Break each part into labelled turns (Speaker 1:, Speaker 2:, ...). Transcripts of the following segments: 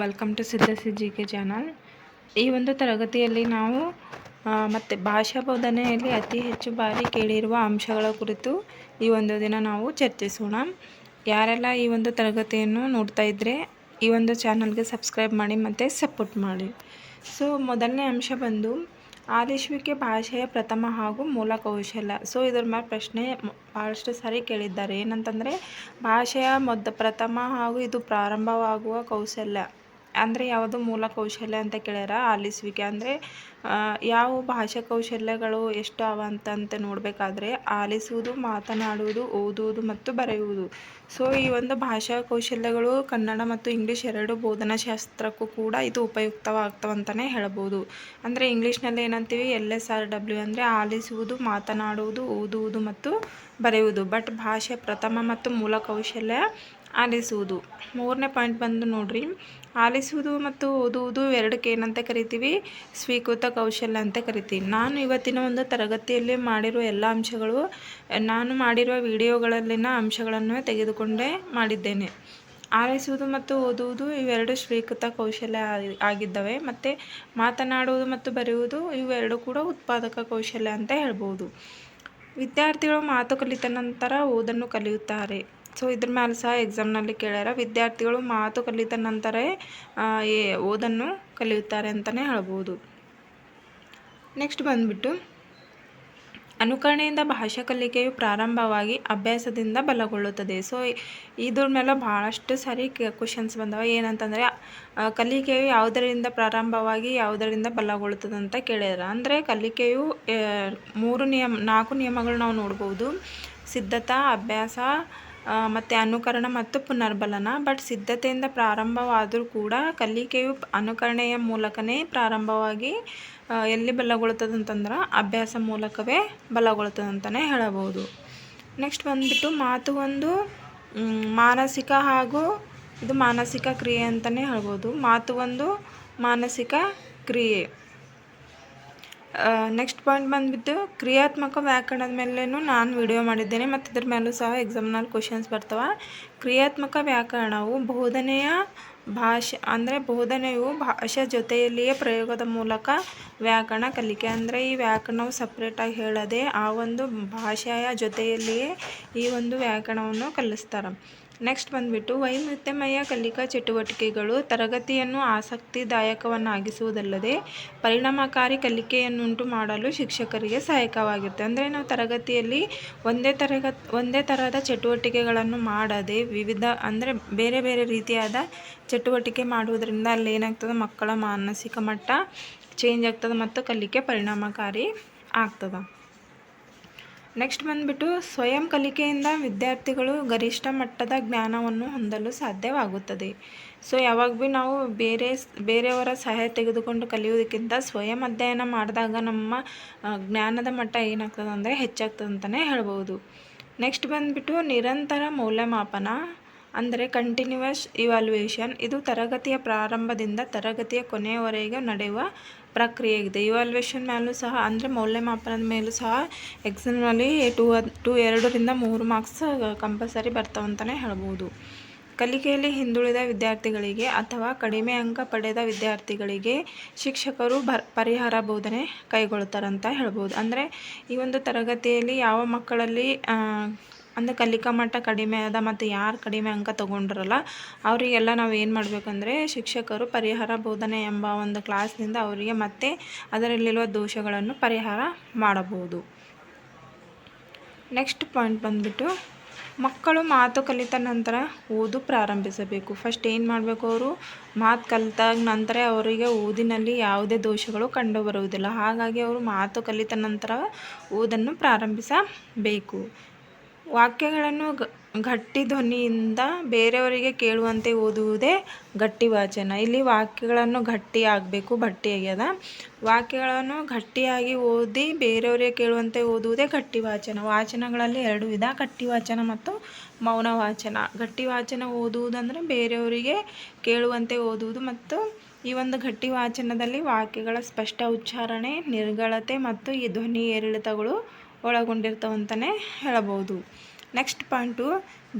Speaker 1: Welcome to ಸಿದ್ಧಸಿ G K channel ಈ ಒಂದು ತರಗತಿಯಲ್ಲಿ ನಾವು ಮತ್ತು ಭಾಷಾ ಬೋಧನೆಯಲ್ಲಿ ಅತಿ ಹೆಚ್ಚು ಬಾರಿ ಕೇಳಿರುವ ಅಂಶಗಳ ಕುರಿತು ಈ ಒಂದು ದಿನ ನಾವು ಚರ್ಚಿಸೋಣ. ಯಾರೆಲ್ಲ ಈ ಒಂದು ತರಗತಿಯನ್ನು ನೋಡ್ತಾ ಇದ್ದರೆ ಈ ಒಂದು ಚಾನಲ್ಗೆ ಸಬ್ಸ್ಕ್ರೈಬ್ ಮಾಡಿ ಮತ್ತು ಸಪೋರ್ಟ್ ಮಾಡಿ. ಸೊ ಮೊದಲನೇ ಅಂಶ ಬಂದು ಆಲಿಸುವಿಕೆ ಭಾಷೆಯ ಪ್ರಥಮ ಹಾಗೂ ಮೂಲ ಕೌಶಲ್ಯ ಸೊ ಇದ್ರ ಮೇಲೆ ಪ್ರಶ್ನೆ ಭಾಳಷ್ಟು ಸಾರಿ ಕೇಳಿದ್ದಾರೆ. ಏನಂತಂದರೆ, ಭಾಷೆಯ ಮೊದ ಪ್ರಥಮ ಹಾಗೂ ಇದು ಪ್ರಾರಂಭವಾಗುವ ಕೌಶಲ್ಯ. ಅಂದರೆ ಯಾವುದು ಮೂಲ ಕೌಶಲ್ಯ ಅಂತ ಕೇಳ್ಯಾರ? ಆಲಿಸುವಿಕೆ ಅಂದರೆ ಯಾವ ಭಾಷಾ ಕೌಶಲ್ಯಗಳು ಎಷ್ಟು ಅವ ಅಂತ ನೋಡಬೇಕಾದ್ರೆ, ಆಲಿಸುವುದು, ಮಾತನಾಡುವುದು, ಓದುವುದು ಮತ್ತು ಬರೆಯುವುದು. ಸೊ ಈ ಒಂದು ಭಾಷಾ ಕೌಶಲ್ಯಗಳು ಕನ್ನಡ ಮತ್ತು ಇಂಗ್ಲೀಷ್ ಎರಡು ಬೋಧನಾ ಶಾಸ್ತ್ರಕ್ಕೂ ಕೂಡ ಇದು ಉಪಯುಕ್ತವಾಗ್ತವಂತಲೇ ಹೇಳ್ಬೋದು. ಅಂದರೆ ಇಂಗ್ಲೀಷ್ನಲ್ಲಿ ಏನಂತೀವಿ? ಎಲ್ ಎಸ್ ಆರ್ ಡಬ್ಲ್ಯೂ ಅಂದರೆ ಆಲಿಸುವುದು, ಮಾತನಾಡುವುದು, ಓದುವುದು ಮತ್ತು ಬರೆಯುವುದು. ಬಟ್ ಭಾಷೆ ಪ್ರಥಮ ಮತ್ತು ಮೂಲ ಕೌಶಲ್ಯ ಆಲಿಸುವುದು. ಮೂರನೇ ಪಾಯಿಂಟ್ ಬಂದು ನೋಡ್ರಿ. ಆಲಿಸುವುದು ಮತ್ತು ಓದುವುದು ಎರಡಕ್ಕೆ ಏನಂತ ಕರಿತೀವಿ? ಸ್ವೀಕೃತ ಕೌಶಲ್ಯ ಅಂತ ಕರಿತೀವಿ. ನಾನು ಇವತ್ತಿನ ಒಂದು ತರಗತಿಯಲ್ಲಿ ಮಾಡಿರುವ ಎಲ್ಲ ಅಂಶಗಳು, ನಾನು ಮಾಡಿರುವ ವಿಡಿಯೋಗಳಲ್ಲಿನ ಅಂಶಗಳನ್ನು ತೆಗೆದುಕೊಂಡೇ ಮಾಡಿದ್ದೇನೆ. ಆಲಿಸುವುದು ಮತ್ತು ಓದುವುದು ಇವೆರಡು ಸ್ವೀಕೃತ ಕೌಶಲ್ಯ ಆಗಿ- ಆಗಿದ್ದವೆ. ಮತ್ತು ಮಾತನಾಡುವುದು ಮತ್ತು ಬರೆಯುವುದು ಇವೆರಡು ಕೂಡ ಉತ್ಪಾದಕ ಕೌಶಲ್ಯ ಅಂತ ಹೇಳ್ಬೋದು. ವಿದ್ಯಾರ್ಥಿಗಳು ಮಾತು ಕಲಿತ ನಂತರ ಓದನ್ನು ಕಲಿಯುತ್ತಾರೆ. ಸೊ ಇದ್ರ ಮೇಲೆ ಸಹ ಎಕ್ಸಾಮ್ನಲ್ಲಿ ಕೇಳ್ಯಾರ. ವಿದ್ಯಾರ್ಥಿಗಳು ಮಾತು ಕಲಿತ ನಂತರ ಏ- ಓದನ್ನು ಕಲಿಯುತ್ತಾರೆ ಅಂತಲೇ ಹೇಳ್ಬೋದು. ನೆಕ್ಸ್ಟ್ ಬಂದ್ಬಿಟ್ಟು, ಅನುಕರಣೆಯಿಂದ ಭಾಷಾ ಕಲಿಕೆಯು ಪ್ರಾರಂಭವಾಗಿ ಅಭ್ಯಾಸದಿಂದ ಬಲಗೊಳ್ಳುತ್ತದೆ. ಸೊ ಇದ್ರ ಮೇಲೆ ಭಾಳಷ್ಟು ಸಾರಿ ಕ್ವಶನ್ಸ್ ಬಂದವ. ಏನಂತಂದರೆ ಕಲಿಕೆಯು ಯಾವುದರಿಂದ ಪ್ರಾರಂಭವಾಗಿ ಯಾವುದರಿಂದ ಬಲಗೊಳ್ಳುತ್ತದೆ ಅಂತ ಕೇಳ್ಯಾರ. ಅಂದರೆ, ಕಲಿಕೆಯು ಮೂರು ನಿಯಮ, ನಾಲ್ಕು ನಿಯಮಗಳು ನಾವು ನೋಡ್ಬೋದು. ಸಿದ್ಧತಾ, ಅಭ್ಯಾಸ ಮತ್ತು ಅನುಕರಣ ಮತ್ತು ಪುನರ್ಬಲನ. ಬಟ್ ಸಿದ್ಧತೆಯಿಂದ ಪ್ರಾರಂಭವಾದರೂ ಕೂಡ ಕಲಿಕೆಯು ಅನುಕರಣೆಯ ಮೂಲಕನೇ ಪ್ರಾರಂಭವಾಗಿ ಎಲ್ಲಿ ಬಲಗೊಳ್ಳುತ್ತದೆ ಅಂತಂದ್ರೆ ಅಭ್ಯಾಸ ಮೂಲಕವೇ ಬಲಗೊಳ್ಳುತ್ತದೆ ಅಂತಲೇ ಹೇಳಬಹುದು. ನೆಕ್ಸ್ಟ್ ಬಂದುಬಿಟ್ಟು ಮಾತು ಒಂದು ಮಾನಸಿಕ ಹಾಗೂ ಇದು ಮಾನಸಿಕ ಕ್ರಿಯೆ ಅಂತಲೇ ಹೇಳ್ಬೋದು. ಮಾತು ಒಂದು ಮಾನಸಿಕ ಕ್ರಿಯೆ. ನೆಕ್ಸ್ಟ್ ಪಾಯಿಂಟ್ ಬಂದುಬಿಟ್ಟು ಕ್ರಿಯಾತ್ಮಕ ವ್ಯಾಕರಣದ ಮೇಲೇನು ನಾನು ವಿಡಿಯೋ ಮಾಡಿದ್ದೇನೆ, ಮತ್ತು ಇದ್ರ ಮೇಲೂ ಸಹ ಎಕ್ಸಾಮ್ನಲ್ಲಿ ಕ್ವಶನ್ಸ್ ಬರ್ತವೆ. ಕ್ರಿಯಾತ್ಮಕ ವ್ಯಾಕರಣವು ಬೋಧನೆಯ ಭಾಷೆ, ಅಂದರೆ ಬೋಧನೆಯು ಭಾಷಾ ಜೊತೆಯಲ್ಲಿಯೇ ಪ್ರಯೋಗದ ಮೂಲಕ ವ್ಯಾಕರಣ ಕಲಿಕೆ, ಅಂದರೆ ಈ ವ್ಯಾಕರಣವು ಸಪ್ರೇಟಾಗಿ ಹೇಳದೆ ಆ ಒಂದು ಭಾಷೆಯ ಜೊತೆಯಲ್ಲಿಯೇ ಈ ಒಂದು ವ್ಯಾಕರಣವನ್ನು ಕಲಿಸ್ತಾರೆ. ನೆಕ್ಸ್ಟ್ ಬಂದ್ಬಿಟ್ಟು ವೈವಿಧ್ಯಮಯ ಕಲಿಕಾ ಚಟುವಟಿಕೆಗಳು ತರಗತಿಯನ್ನು ಆಸಕ್ತಿದಾಯಕವನ್ನಾಗಿಸುವುದಲ್ಲದೆ ಪರಿಣಾಮಕಾರಿ ಕಲಿಕೆಯನ್ನುಂಟು ಮಾಡಲು ಶಿಕ್ಷಕರಿಗೆ ಸಹಾಯಕವಾಗಿರುತ್ತೆ. ಅಂದರೆ ನಾವು ತರಗತಿಯಲ್ಲಿ ಒಂದೇ ತರಗತಿ ಒಂದೇ ತರಹದ ಚಟುವಟಿಕೆಗಳನ್ನು ಮಾಡದೆ ವಿವಿಧ, ಅಂದರೆ ಬೇರೆ ಬೇರೆ ರೀತಿಯಾದ ಚಟುವಟಿಕೆ ಮಾಡುವುದರಿಂದ ಅಲ್ಲಿ ಏನಾಗ್ತದೆ? ಮಕ್ಕಳ ಮಾನಸಿಕ ಮಟ್ಟ ಚೇಂಜ್ ಆಗ್ತದೆ ಮತ್ತು ಕಲಿಕೆ ಪರಿಣಾಮಕಾರಿ ಆಗ್ತದೆ. ನೆಕ್ಸ್ಟ್ ಬಂದುಬಿಟ್ಟು ಸ್ವಯಂ ಕಲಿಕೆಯಿಂದ ವಿದ್ಯಾರ್ಥಿಗಳು ಗರಿಷ್ಠ ಮಟ್ಟದ ಜ್ಞಾನವನ್ನು ಹೊಂದಲು ಸಾಧ್ಯವಾಗುತ್ತದೆ. ಸೊ ಯಾವಾಗ ಭೀ ನಾವು ಬೇರೆ ಬೇರೆಯವರ ಸಹಾಯ ತೆಗೆದುಕೊಂಡು ಕಲಿಯೋದಕ್ಕಿಂತ ಸ್ವಯಂ ಅಧ್ಯಯನ ಮಾಡಿದಾಗ ನಮ್ಮ ಜ್ಞಾನದ ಮಟ್ಟ ಏನಾಗ್ತದೆ ಅಂದರೆ ಹೆಚ್ಚಾಗ್ತದೆ ಅಂತಲೇ ಹೇಳ್ಬೋದು. ನೆಕ್ಸ್ಟ್ ಬಂದುಬಿಟ್ಟು ನಿರಂತರ ಮೌಲ್ಯಮಾಪನ, ಅಂದರೆ ಕಂಟಿನ್ಯೂಯಸ್ ಇವ್ಯಾಲ್ಯೂಯೇಷನ್ ಇದು ತರಗತಿಯ ಪ್ರಾರಂಭದಿಂದ ತರಗತಿಯ ಕೊನೆಯವರೆಗೆ ನಡೆಯುವ ಪ್ರಕ್ರಿಯೆ ಇದೆ ಇವಾಲ್ಯೂಯೇಷನ್ ಮೇಲೂ ಸಹ, ಅಂದರೆ ಮೌಲ್ಯಮಾಪನದ ಮೇಲೂ ಸಹ ಎಕ್ಸಾಮ್ನಲ್ಲಿ ಟೂ ಟೂ ಎರಡರಿಂದ ಮೂರು ಮಾರ್ಕ್ಸ್ ಕಂಪಲ್ಸರಿ ಬರ್ತಾವಂತಲೇ ಹೇಳ್ಬೋದು. ಕಲಿಕೆಯಲ್ಲಿ ಹಿಂದುಳಿದ ವಿದ್ಯಾರ್ಥಿಗಳಿಗೆ ಅಥವಾ ಕಡಿಮೆ ಅಂಕ ಪಡೆದ ವಿದ್ಯಾರ್ಥಿಗಳಿಗೆ ಶಿಕ್ಷಕರು ಪರಿಹಾರ ಬೋಧನೆ ಕೈಗೊಳ್ತಾರಂತ ಹೇಳ್ಬೋದು. ಅಂದರೆ ಈ ಒಂದು ತರಗತಿಯಲ್ಲಿ ಯಾವ ಮಕ್ಕಳಲ್ಲಿ ಅಂದರೆ ಕಲಿಕಾ ಮಟ್ಟ ಕಡಿಮೆ ಅದ ಮತ್ತು ಯಾರು ಕಡಿಮೆ ಅಂಕ ತೊಗೊಂಡ್ರಲ್ಲ, ಅವರಿಗೆಲ್ಲ ನಾವು ಏನು ಮಾಡಬೇಕಂದ್ರೆ ಶಿಕ್ಷಕರು ಪರಿಹಾರ ಬೋಧನೆ ಎಂಬ ಒಂದು ಕ್ಲಾಸ್ನಿಂದ ಅವರಿಗೆ ಮತ್ತೆ ಅದರಲ್ಲಿರುವ ದೋಷಗಳನ್ನು ಪರಿಹಾರ ಮಾಡಬಹುದು. ನೆಕ್ಸ್ಟ್ ಪಾಯಿಂಟ್ ಬಂದ್ಬಿಟ್ಟು, ಮಕ್ಕಳು ಮಾತು ಕಲಿತ ನಂತರ ಓದು ಪ್ರಾರಂಭಿಸಬೇಕು. ಫಸ್ಟ್ ಏನು ಮಾಡಬೇಕು ಅವರು? ಮಾತು ಕಲಿತಾಗ ನಂತರ ಅವರಿಗೆ ಓದಿನಲ್ಲಿ ಯಾವುದೇ ದೋಷಗಳು ಕಂಡುಬರುವುದಿಲ್ಲ ಹಾಗಾಗಿ ಅವರು ಮಾತು ಕಲಿತ ನಂತರ ಓದನ್ನು ಪ್ರಾರಂಭಿಸಬೇಕು. ವಾಕ್ಯಗಳನ್ನು ಗಟ್ಟಿ ಧ್ವನಿಯಿಂದ ಬೇರೆಯವರಿಗೆ ಕೇಳುವಂತೆ ಓದುವುದೇ ಗಟ್ಟಿ ವಾಚನ. ಇಲ್ಲಿ ವಾಕ್ಯಗಳನ್ನು ಗಟ್ಟಿ ಆಗಬೇಕು ಬಟ್ಟಿ ಆಗ್ಯದ. ವಾಕ್ಯಗಳನ್ನು ಗಟ್ಟಿಯಾಗಿ ಓದಿ ಬೇರೆಯವರಿಗೆ ಕೇಳುವಂತೆ ಓದುವುದೇ ಗಟ್ಟಿ ವಾಚನ. ವಾಚನಗಳಲ್ಲಿ ಎರಡು ವಿಧ, ಗಟ್ಟಿ ವಾಚನ ಮತ್ತು ಮೌನ ವಾಚನ. ಗಟ್ಟಿ ವಾಚನ ಓದುವುದಂದರೆ ಬೇರೆಯವರಿಗೆ ಕೇಳುವಂತೆ ಓದುವುದು ಮತ್ತು ಈ ಒಂದು ಗಟ್ಟಿ ವಾಚನದಲ್ಲಿ ವಾಕ್ಯಗಳ ಸ್ಪಷ್ಟ ಉಚ್ಚಾರಣೆ, ನಿರ್ಗಳತೆ ಮತ್ತು ಈ ಧ್ವನಿ ಏರಿಳಿತಗಳು ಒಳಗೊಂಡಿರ್ತವಂತಲೇ ಹೇಳಬಹುದು. ನೆಕ್ಸ್ಟ್ ಪಾಯಿಂಟು,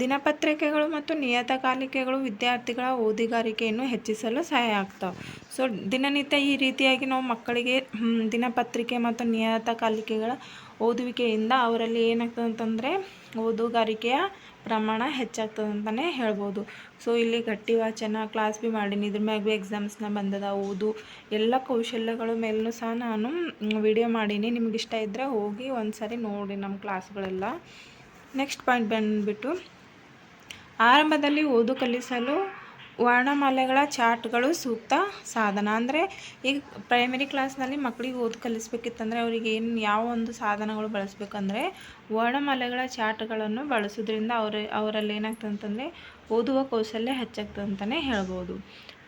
Speaker 1: ದಿನಪತ್ರಿಕೆಗಳು ಮತ್ತು ನಿಯತಕಾಲಿಕೆಗಳು ವಿದ್ಯಾರ್ಥಿಗಳ ಓದುಗಾರಿಕೆಯನ್ನು ಹೆಚ್ಚಿಸಲು ಸಹಾಯ ಆಗ್ತವೆ. ಸೊ ದಿನನಿತ್ಯ ಈ ರೀತಿಯಾಗಿ ನಾವು ಮಕ್ಕಳಿಗೆ ದಿನಪತ್ರಿಕೆ ಮತ್ತು ನಿಯತಕಾಲಿಕೆಗಳ ಓದುವಿಕೆಯಿಂದ ಅವರಲ್ಲಿ ಏನಾಗ್ತದೆ ಅಂತಂದರೆ ಓದುಗಾರಿಕೆಯ ಪ್ರಮಾಣ ಹೆಚ್ಚಾಗ್ತದೆ ಅಂತಲೇ ಹೇಳ್ಬೋದು. ಸೊ ಇಲ್ಲಿ ಗಟ್ಟಿ ವಾಚನ ಕ್ಲಾಸ್ ಬಿ ಮಾಡೀನಿ, ಇದ್ರ ಮ್ಯಾಗ ಬಿ ಎಕ್ಸಾಮ್ಸ್ನ ಬಂದದ, ಓದು, ಎಲ್ಲ ಕೌಶಲ್ಯಗಳ ಮೇಲೂ ಸಹ ನಾನು ವಿಡಿಯೋ ಮಾಡೀನಿ. ನಿಮ್ಗೆ ಇಷ್ಟ ಇದ್ದರೆ ಹೋಗಿ ಒಂದು ಸಾರಿ ನೋಡಿ ನಮ್ಮ ಕ್ಲಾಸ್ಗಳೆಲ್ಲ ನೆಕ್ಸ್ಟ್ ಪಾಯಿಂಟ್ ಬಂದುಬಿಟ್ಟು, ಆರಂಭದಲ್ಲಿ ಓದು ಕಲಿಸಲು ವರ್ಣಮಾಲೆಗಳ ಚಾರ್ಟ್ಗಳು ಸೂಕ್ತ ಸಾಧನ. ಅಂದರೆ ಈಗ ಪ್ರೈಮರಿ ಕ್ಲಾಸ್ನಲ್ಲಿ ಮಕ್ಕಳಿಗೆ ಓದು ಕಲಿಸ್ಬೇಕಿತ್ತಂದರೆ ಅವರಿಗೆ ಏನು ಯಾವ ಒಂದು ಸಾಧನಗಳು ಬಳಸಬೇಕಂದ್ರೆ ವರ್ಣಮಾಲೆಗಳ ಚಾರ್ಟ್ಗಳನ್ನು ಬಳಸೋದ್ರಿಂದ ಅವ್ರ, ಅವರಲ್ಲಿ ಏನಾಗ್ತದೆ ಅಂತಂದರೆ ಓದುವ ಕೌಶಲ್ಯ ಹೆಚ್ಚಾಗ್ತದೆ ಅಂತಲೇ ಹೇಳ್ಬೋದು.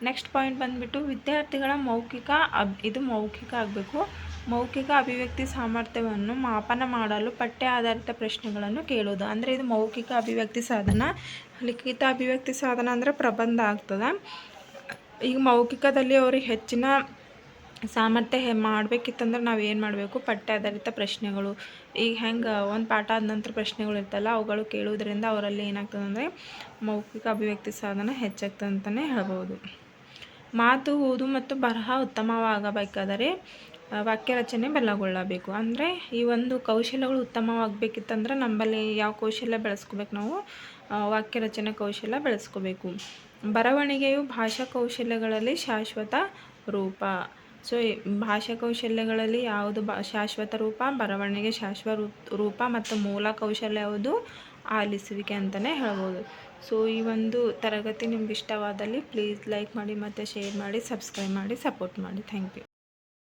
Speaker 1: ನೆಕ್ಸ್ಟ್ ಪಾಯಿಂಟ್ ಬಂದುಬಿಟ್ಟು, ವಿದ್ಯಾರ್ಥಿಗಳ ಮೌಖಿಕ ಅಬ್, ಇದು ಮೌಖಿಕ ಆಗಬೇಕು. ಮೌಖಿಕ ಅಭಿವ್ಯಕ್ತಿ ಸಾಮರ್ಥ್ಯವನ್ನು ಮಾಪನ ಮಾಡಲು ಪಠ್ಯ ಆಧಾರಿತ ಪ್ರಶ್ನೆಗಳನ್ನು ಕೇಳೋದು ಅಂದರೆ ಇದು ಮೌಖಿಕ ಅಭಿವ್ಯಕ್ತಿ ಸಾಧನ, ಲಿಖಿತ ಅಭಿವ್ಯಕ್ತಿ ಸಾಧನ ಅಂದರೆ ಪ್ರಬಂಧ ಆಗ್ತದೆ. ಈಗ ಮೌಖಿಕದಲ್ಲಿ ಅವ್ರಿಗೆ ಹೆಚ್ಚಿನ ಸಾಮರ್ಥ್ಯ ಹೆ ಮಾಡಬೇಕಿತ್ತಂದ್ರೆ ನಾವು ಏನು ಮಾಡಬೇಕು? ಪಠ್ಯ ಆಧಾರಿತ ಪ್ರಶ್ನೆಗಳು. ಈಗ ಹೆಂಗೆ ಒಂದು ಪಾಠ ಆದ ನಂತರ ಪ್ರಶ್ನೆಗಳು ಇರ್ತಲ್ಲ, ಅವುಗಳು ಕೇಳುವುದರಿಂದ ಅವರಲ್ಲಿ ಏನಾಗ್ತದೆ ಮೌಖಿಕ ಅಭಿವ್ಯಕ್ತಿ ಸಾಧನ ಹೆಚ್ಚಾಗ್ತದೆ ಅಂತಲೇ ಹೇಳ್ಬೋದು. ಮಾತು, ಓದು ಮತ್ತು ಬರಹ ಉತ್ತಮವಾಗಬೇಕಾದರೆ ವಾಕ್ಯ ರಚನೆ ಬಲಗೊಳ್ಳಬೇಕು. ಅಂದರೆ ಈ ಒಂದು ಕೌಶಲ್ಯಗಳು ಉತ್ತಮವಾಗಬೇಕಿತ್ತಂದ್ರೆ ನಮ್ಮಲ್ಲಿ ಯಾವ ಕೌಶಲ್ಯ ಬೆಳೆಸ್ಕೋಬೇಕು ನಾವು? ವಾಕ್ಯ ರಚನೆ ಕೌಶಲ್ಯ ಬೆಳೆಸ್ಕೋಬೇಕು. ಬರವಣಿಗೆಯು ಭಾಷಾ ಕೌಶಲ್ಯಗಳಲ್ಲಿ ಶಾಶ್ವತ ರೂಪ. ಸೊ ಭಾಷಾ ಕೌಶಲ್ಯಗಳಲ್ಲಿ ಯಾವುದು ಬಾ, ಶಾಶ್ವತ ರೂಪ, ಬರವಣಿಗೆ ಶಾಶ್ವತ ರೂಪ ಮತ್ತು ಮೂಲ ಕೌಶಲ್ಯ ಯಾವುದು? ಆಲಿಸುವಿಕೆ ಅಂತಲೇ ಹೇಳ್ಬೋದು. ಸೊ, ಈ ಒಂದು ತರಗತಿ ನಿಮ್ಗೆ ಇಷ್ಟವಾದಲ್ಲಿ ಪ್ಲೀಸ್ ಲೈಕ್ ಮಾಡಿ ಮತ್ತು ಶೇರ್ ಮಾಡಿ, ಸಬ್ಸ್ಕ್ರೈಬ್ ಮಾಡಿ, ಸಪೋರ್ಟ್ ಮಾಡಿ. Thank you.